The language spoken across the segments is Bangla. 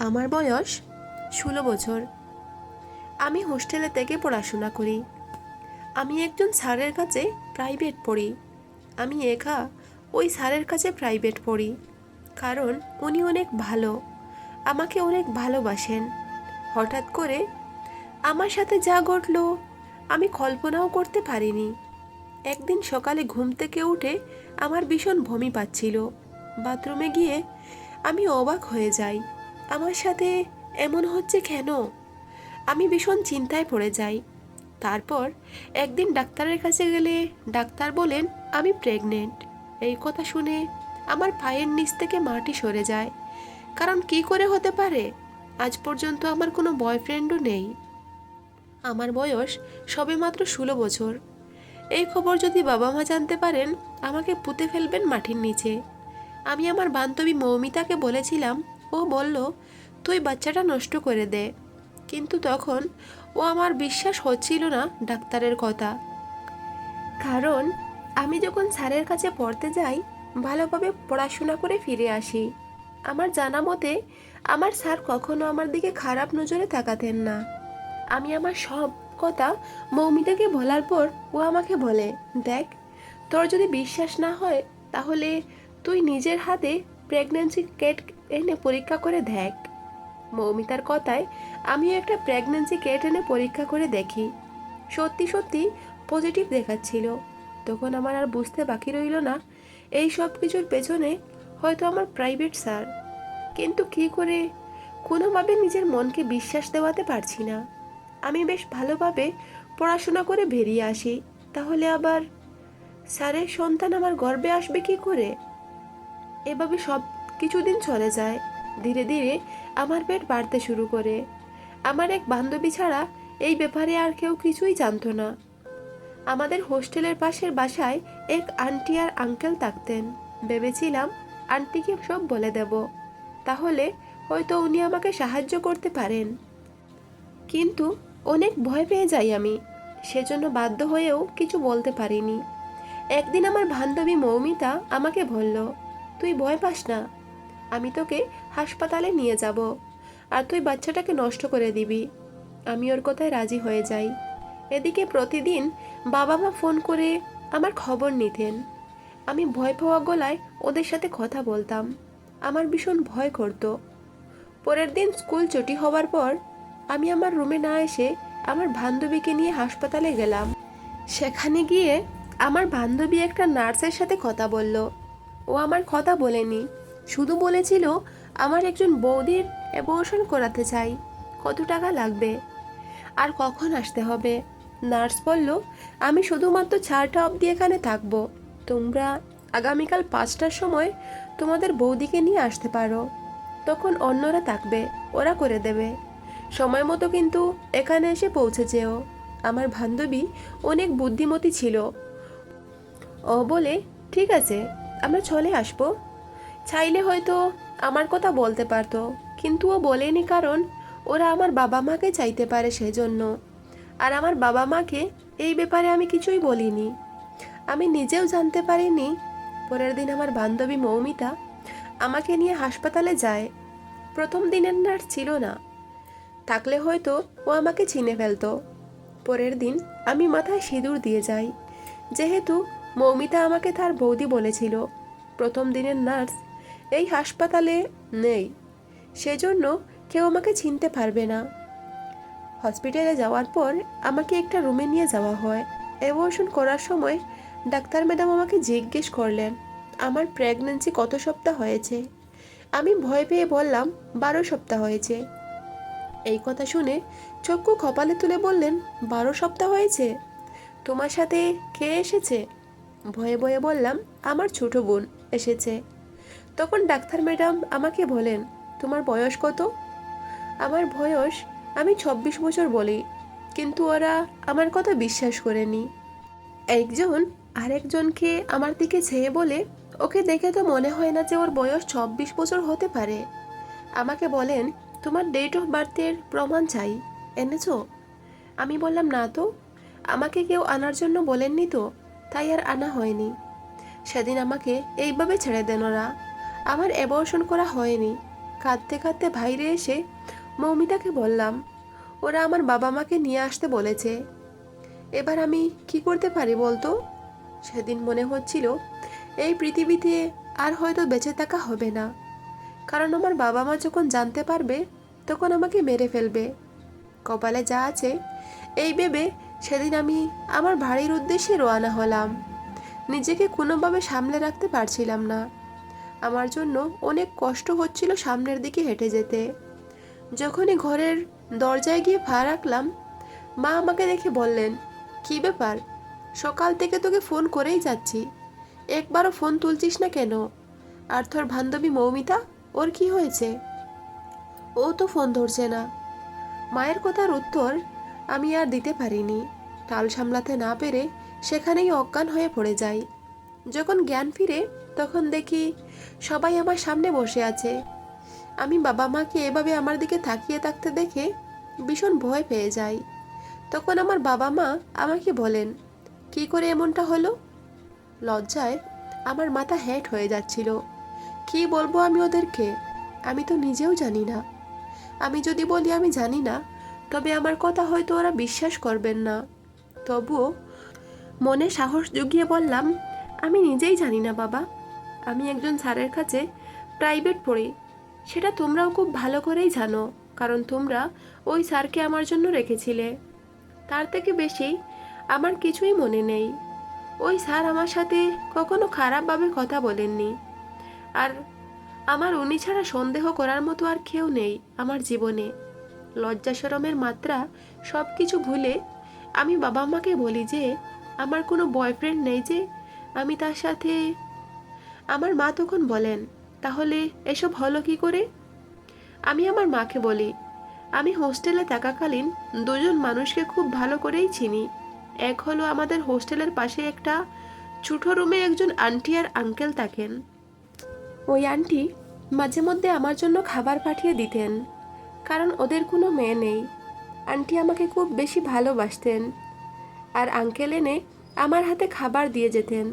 আমার বয়স ষোলো বছর। আমি হোস্টেলে থেকে পড়াশোনা করি। আমি একজন স্যারের কাছে প্রাইভেট পড়ি। আমি একা ওই স্যারের কাছে প্রাইভেট পড়ি। কারণ উনি অনেক ভালো, আমাকে অনেক ভালোবাসেন। হঠাৎ করে আমার সাথে যা ঘটলো, আমি কল্পনাও করতে পারিনি। একদিন সকালে ঘুম থেকে উঠে আমার ভীষণ বমি পাচ্ছিল। বাথরুমে গিয়ে আমি অবাক হয়ে যাই। আমার সাথে এমন হচ্ছে কেন? আমি ভীষণ চিন্তায় পড়ে যাই। তারপর একদিন ডাক্তারের কাছে গেলে ডাক্তার বলেন, আমি প্রেগনেন্ট এই কথা শুনে আমার পায়ের নিচ থেকে মাটি সরে যায়। কারণ কি করে হতে পারে? আজ পর্যন্ত আমার কোনো বয়ফ্রেন্ডও নেই। আমার বয়স সবেমাত্র ষোলো বছর। এই খবর যদি বাবা মা জানতে পারেন, আমাকে পুঁতে ফেলবেন মাটির নিচে। আমি আমার বান্ধবী মৌমিতাকে বলেছিলাম ও বলল, তুই বাচ্চাটা নষ্ট করে দে। কিন্তু তখন ও আমার বিশ্বাস হচ্ছিল না ডাক্তারের কথা। কারণ, আমি যখন স্যারের কাছে পড়তে যাই, ভালোভাবে পড়াশোনা করে ফিরে আসি। আমার জানা মতে, আমার স্যার কখনো আমার দিকে খারাপ নজরে তাকাতেন না। আমি আমার সব কথা মৌমিতাকে বলার পর ও আমাকে বলে, দেখ, তোর যদি বিশ্বাস না হয়, তাহলে তুই নিজের হাতে প্রেগনেন্সি কেট এনে পরীক্ষা করে দেখ। মৌমিতার কথায় আমিও একটা প্রেগন্যান্সি কেট এনে পরীক্ষা করে দেখি। সত্যি সত্যি পজিটিভ দেখাচ্ছিল। তখন আমার আর বুঝতে বাকি রইল না। এই সব কিছুর পেছনে হয়তো আমার প্রাইভেট স্যার কিন্তু কি করে? কোনোভাবে নিজের মনকে বিশ্বাস দেওয়াতে পারছি না। আমি বেশ ভালোভাবে পড়াশোনা করে বেরিয়ে আসি। তাহলে আবার স্যারের সন্তান আমার গর্বে আসবে কি করে? এভাবে সব কিছুদিন চলে যায়। ধীরে ধীরে আমার পেট বাড়তে শুরু করে। আমার এক বান্ধবী ছাড়া এই ব্যাপারে আর কেউ কিছুই জানতো না। আমাদের হোস্টেলের পাশের বাসায় এক আন্টি আর আঙ্কেল থাকতেন। ভেবেছিলাম আন্টিকে সব বলে দেব। তাহলে হয়তো উনি আমাকে সাহায্য করতে পারেন। কিন্তু অনেক ভয় পেয়ে যাই আমি। সেজন্য বাধ্য হয়েও কিছু বলতে পারিনি। একদিন আমার বান্ধবী মৌমিতা আমাকে বলল, তুই ভয় পাস না। আমি তোকে হাসপাতালে নিয়ে যাব আর তুই বাচ্চাটাকে নষ্ট করে দিবি। আমি ওর কথায় রাজি হয়ে যাই। এদিকে প্রতিদিন বাবা মা ফোন করে আমার খবর নিতেন। আমি ভয় পাওয়া গলায় ওদের সাথে কথা বলতাম। আমার ভীষণ ভয় করতো। পরের দিন স্কুল ছুটি হওয়ার পর আমি আমার রুমে না এসে আমার বান্ধবীকে নিয়ে হাসপাতালে গেলাম। সেখানে গিয়ে আমার বান্ধবী একটা নার্সের সাথে কথা বলল। ও আমার কথা বলেনি। শুধু বলেছিল, আমার একজন বৌদির অ্যাবর্শন করাতে চাই, কত টাকা লাগবে? আর কখন আসতে হবে? নার্স বলল, আমি শুধুমাত্র চারটা অবধি এখানে থাকব। তোমরা আগামীকাল পাঁচটার সময় তোমাদের বৌদিকে নিয়ে আসতে পারো। তখন অন্যরা থাকবে, ওরা করে দেবে। সময় মতো কিন্তু এখানে এসে পৌঁছে যেও। আমার বান্ধবী অনেক বুদ্ধিমতী ছিল। ও বলে, ঠিক আছে, আমরা চলে আসব। চাইলে হয়তো আমার কথা বলতে পারতো, কিন্তু ও বলেনি কারণ ওরা আমার বাবা মাকে চাইতে পারে সেজন্য। আর আমার বাবা মাকে এই ব্যাপারে আমি কিছুই বলিনি। আমি নিজেও জানতে পারিনি। পরের দিন আমার বান্ধবী মৌমিতা আমাকে নিয়ে হাসপাতালে যায়। প্রথম দিনের নার্স ছিল না। থাকলে হয়তো ও আমাকে চিনে ফেলতো। পরের দিন আমি মাথায় সিঁদুর দিয়ে যাই। যেহেতু মৌমিতা আমাকে তার বৌদি বলেছিল, প্রথম দিনের নার্স এই হাসপাতালে নেই। সেজন্য কেউ আমাকে চিনতে পারবে না। হসপিটালে যাওয়ার পর আমাকে একটা রুমে নিয়ে যাওয়া হয়। অ্যাবর্শন করার সময় ডাক্তার ম্যাডাম আমাকে জিজ্ঞেস করলেন, আমার প্রেগনেন্সি কত সপ্তাহ হয়েছে? আমি ভয় পেয়ে বললাম, বারো সপ্তাহ হয়েছে। এই কথা শুনে চক্ষু কপালে তুলে বললেন, বারো সপ্তাহ হয়েছে? তোমার সাথে কে এসেছে? ভয়ে ভয়ে বললাম, আমার ছোট বোন এসেছে। তখন ডাক্তার ম্যাডাম আমাকে বলেন, তোমার বয়স কত? আমার বয়স, আমি চব্বিশ বছর বলি, কিন্তু ওরা আমার কথা বিশ্বাস করেনি। একজন আরেকজনকে আমার দিকে ছেয়ে বলে, ওকে দেখে তো মনে হয় না যে ওর বয়স চব্বিশ বছর হতে পারে। আমাকে বলেন, তোমার ডেট অফ বার্থের প্রমাণ চাই, এনেছো? আমি বললাম, না তো, আমাকে কেউ আনার জন্য বলেননি তো, তাই আর আনা হয়নি। সেদিন আমাকে এইভাবে ছেড়ে দেন ওরা। আমার অ্যাবর্শন করা হয়নি। কাঁদতে কাঁদতে বাইরে এসে মৌমিতাকে বললাম, ওরা আমার বাবা মাকে নিয়ে আসতে বলেছে। এবার আমি কি করতে পারি বলতো? সেদিন মনে হচ্ছিল, এই পৃথিবীতে আর হয়তো বেঁচে থাকা হবে না। কারণ আমার বাবা মা যখন জানতে পারবে, তখন আমাকে মেরে ফেলবে। কপালে যা আছে, এই ভেবে সেদিন আমি আমার বাড়ির উদ্দেশ্যে রওনা হলাম। নিজেকে কোনোভাবে সামলে রাখতে পারছিলাম না। আমার জন্য অনেক কষ্ট হচ্ছিল সামনের দিকে হেঁটে যেতে। যখনই ঘরের দরজায় গিয়ে পা রাখলাম, মা আমাকে দেখে বললেন, কি ব্যাপার? সকাল থেকে তোকে ফোন করেই যাচ্ছি। একবারও ফোন তুলছিস না কেন? আর তোর বান্ধবী মৌমিতা, ওর কি হয়েছে? ও তো ফোন ধরছে না। মায়ের কথার উত্তর আমি আর দিতে পারিনি। টাল সামলাতে না পেরে সেখানেই অজ্ঞান হয়ে পড়ে যাই। যখন জ্ঞান ফিরে তখন দেখি সবাই আমার সামনে বসে আছে। আমি বাবা মাকে এভাবে আমার দিকে তাকিয়ে থাকতে দেখে ভীষণ ভয় পেয়ে যাই। তখন আমার বাবা মা আমাকে বলেন, কি করে এমনটা হলো? লজ্জায় আমার মাথা হ্যাট হয়ে যাচ্ছিল। কি বলব আমি ওদেরকে? আমি তো নিজেও জানি না। আমি যদি বলি আমি জানি না, তবে আমার কথা হয়তো ওরা বিশ্বাস করবেন না। তবুও মনে সাহস জুগিয়ে বললাম, আমি নিজেই জানি না বাবা। আমি একজন স্যারের কাছে প্রাইভেট পড়ি। সেটা তোমরাও খুব ভালো করেই জানো, কারণ তোমরা ওই স্যারকে আমার জন্য রেখেছিলে। তার থেকে বেশি আমার কিছুই মনে নেই। ওই স্যার আমার সাথে কখনো খারাপভাবে কথা বলেননি। আর আমার উনি ছাড়া সন্দেহ করার মতো আর কেউ নেই আমার জীবনে। লজ্জা শরমের মাত্রা সব কিছু ভুলে আমি বাবা মাকে বলি যে, আমার কোনো বয়ফ্রেন্ড নেই যে, আমি তার সাথে আমার মা তখন বলেন, তাহলে এসব হলো কি করে? আমি আমার মাকে বলি, আমি হোস্টেলে থাকাকালীন দুজন মানুষকে খুব ভালো করেই চিনি। এক হলো আমাদের হোস্টেলের পাশে একটা ছোট রুমে একজন আন্টি আর আঙ্কেল থাকেন। ওই আন্টি মাঝে মধ্যে আমার জন্য খাবার পাঠিয়ে দিতেন, কারণ ওদের কোনো মেয়ে নেই। আন্টি আমাকে খুব বেশি ভালোবাসতেন, আর আঙ্কেল এনে আমার হাতে খাবার দিয়ে যেতেন।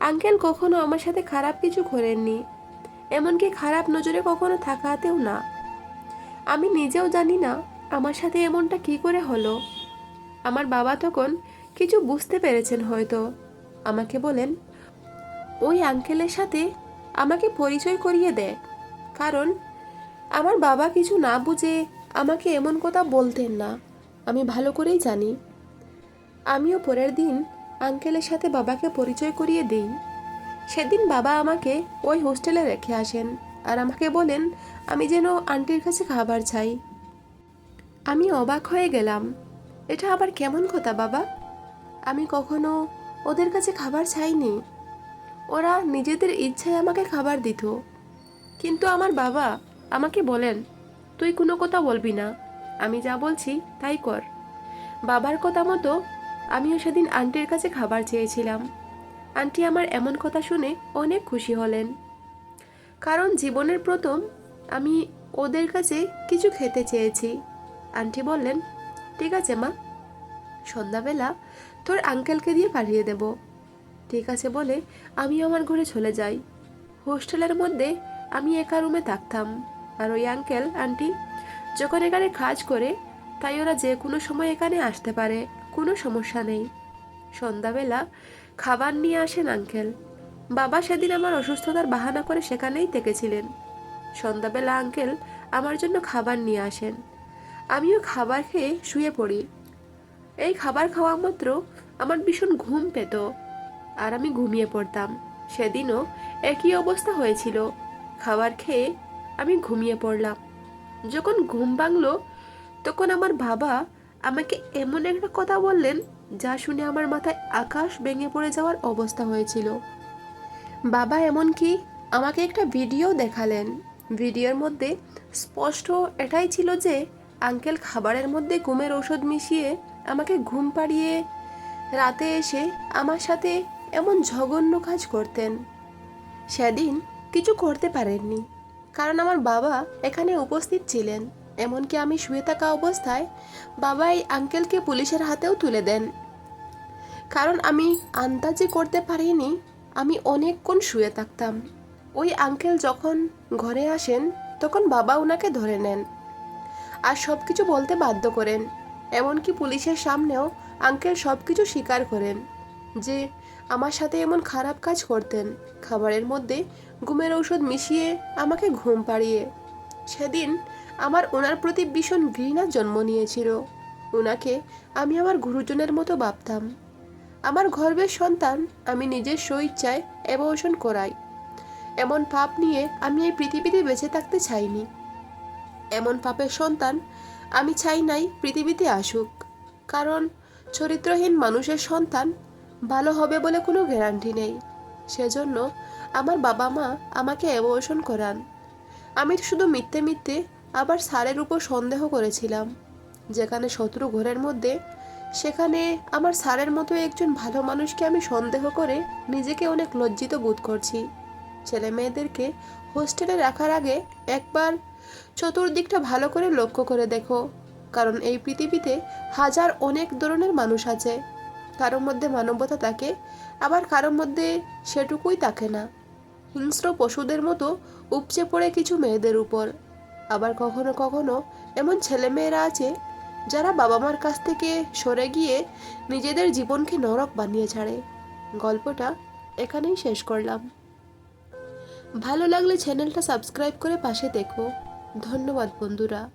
আঙ্কেল কখনো আমার সাথে খারাপ কিছু করেননি, এমনকি খারাপ নজরে কখনো থাকাতেও না। আমি নিজেও জানি না আমার সাথে এমনটা কি করে হলো। আমার বাবা তখন কিছু বুঝতে পেরেছেন হয়তো। আমাকে বলেন, ওই আঙ্কেলের সাথে আমাকে পরিচয় করিয়ে দেয় কারণ আমার বাবা কিছু না বুঝে আমাকে এমন কথা বলতেন না। আমি ভালো করেই জানি। আমিও পরের দিন আঙ্কেলের সাথে বাবাকে পরিচয় করিয়ে দিই। সেদিন বাবা আমাকে ওই হোস্টেলে রেখে আসেন আর আমাকে বলেন, আমি যেন আন্টির কাছে খাবার চাই। আমি অবাক হয়ে গেলাম, এটা আবার কেমন কথা বাবা? আমি কখনো ওদের কাছে খাবার চাইনি। ওরা নিজেদের ইচ্ছায় আমাকে খাবার দিত। কিন্তু আমার বাবা আমাকে বলেন, তুই কোনো কথা বলবি না। আমি যা বলছি তাই কর। বাবার কথা মতো আমিও সেদিন আন্টির কাছে খাবার চেয়েছিলাম। আন্টি আমার এমন কথা শুনে অনেক খুশি হলেন। কারণ জীবনের প্রথম আমি ওদের কাছে কিছু খেতে চেয়েছি। আন্টি বললেন, ঠিক আছে মা, সন্ধ্যাবেলা তোর আঙ্কেলকে দিয়ে পাঠিয়ে দেব। ঠিক আছে বলে আমি আমার ঘরে চলে যাই। হোস্টেলের মধ্যে আমি একা রুমে থাকতাম। আর ওই আঙ্কেল, আন্টি যখন এখানে কাজ করে, তাই ওরা যে কোনো সময় এখানে আসতে পারে। কোনো সমস্যা নেই। সন্ধ্যাবেলা খাবার নিয়ে আসেন আঙ্কেল। বাবা সেদিন আমার অসুস্থতার বাহানা করে সেখানেই থেকেছিলেন। সন্ধ্যাবেলা আঙ্কেল আমার জন্য খাবার নিয়ে আসেন। আমিও খাবার খেয়ে শুয়ে পড়ি। এই খাবার খাওয়া মাত্র আমার ভীষণ ঘুম পেত আর আমি ঘুমিয়ে পড়তাম। সেদিনও একই অবস্থা হয়েছিল। খাবার খেয়ে আমি ঘুমিয়ে পড়লাম। যখন ঘুম ভাঙলো, তখন আমার বাবা আমাকে এমন একটা কথা বললেন যা শুনে আমার মাথায় আকাশ ভেঙে পড়ে যাওয়ার অবস্থা হয়েছিল। বাবা এমনকি আমাকে একটা ভিডিও দেখালেন। ভিডিওর মধ্যে স্পষ্ট এটাই ছিল যে, আঙ্কেল খাবারের মধ্যে ঘুমের ওষুধ মিশিয়ে আমাকে ঘুম পাড়িয়ে রাতে এসে আমার সাথে এমন জঘন্য কাজ করতেন। সেদিন কিছু করতে পারেননি, কারণ আমার বাবা এখানে উপস্থিত ছিলেন। এমনকি আমি শুয়ে থাকা অবস্থায় বাবা এই আঙ্কেলকে পুলিশের হাতেও তুলে দেন। কারণ আমি আন্দাজে করতে পারিনি, আমি অনেকক্ষণ শুয়ে থাকতাম। ওই আঙ্কেল যখন ঘরে আসেন, তখন বাবা ওনাকে ধরে নেন আর সব কিছু বলতে বাধ্য করেন। এমনকি পুলিশের সামনেও আঙ্কেল সব কিছু স্বীকার করেন যে আমার সাথে এমন খারাপ কাজ করতেন। খাবারের মধ্যে ঘুমের ঔষধ মিশিয়ে আমাকে ঘুম পাড়িয়ে সেদিন আমার ওনার প্রতি ভীষণ ঘৃণা জন্ম নিয়েছিল। ওনাকে আমি আমার গুরুজনের মতো ভাবতাম। আমার গর্বের সন্তান আমি নিজের স্বইচ্ছায় অ্যাবর্শন করাই। এমন পাপ নিয়ে আমি এই পৃথিবীতে বেঁচে থাকতে চাইনি। এমন পাপের সন্তান আমি চাই নাই পৃথিবীতে আসুক। কারণ চরিত্রহীন মানুষের সন্তান ভালো হবে বলে কোনো গ্যারান্টি নেই। সেজন্য আমার বাবা মা আমাকে অ্যাবর্শন করান। আমি শুধু মিথ্যে মিথ্যে আবার স্যারের উপর সন্দেহ করেছিলাম। যেখানে শত্রু ঘরের মধ্যে, সেখানে আমার স্যারের মতো একজন ভালো মানুষকে আমি সন্দেহ করে নিজেকে অনেক লজ্জিত বোধ করছি। ছেলে মেয়েদেরকে হোস্টেলে রাখার আগে একবার চতুর্দিকটা ভালো করে লক্ষ্য করে দেখো, কারণ এই পৃথিবীতে হাজার অনেক ধরনের মানুষ আছে। কারোর মধ্যে মানবতা থাকে, আবার কারোর মধ্যে সেটুকুই থাকে না। হিংস্র পশুদের মতো উপচে পড়ে কিছু মেয়েদের উপর। আবার কখনো কখনো এমন ছেলেমেয়েরা আছে যারা বাবা মার কাছ থেকে সরে গিয়ে নিজেদের জীবনকে নরক বানিয়ে ছাড়ে। গল্পটা এখানেই শেষ করলাম। ভালো লাগলে চ্যানেলটা সাবস্ক্রাইব করে পাশে দেখো। ধন্যবাদ বন্ধুরা।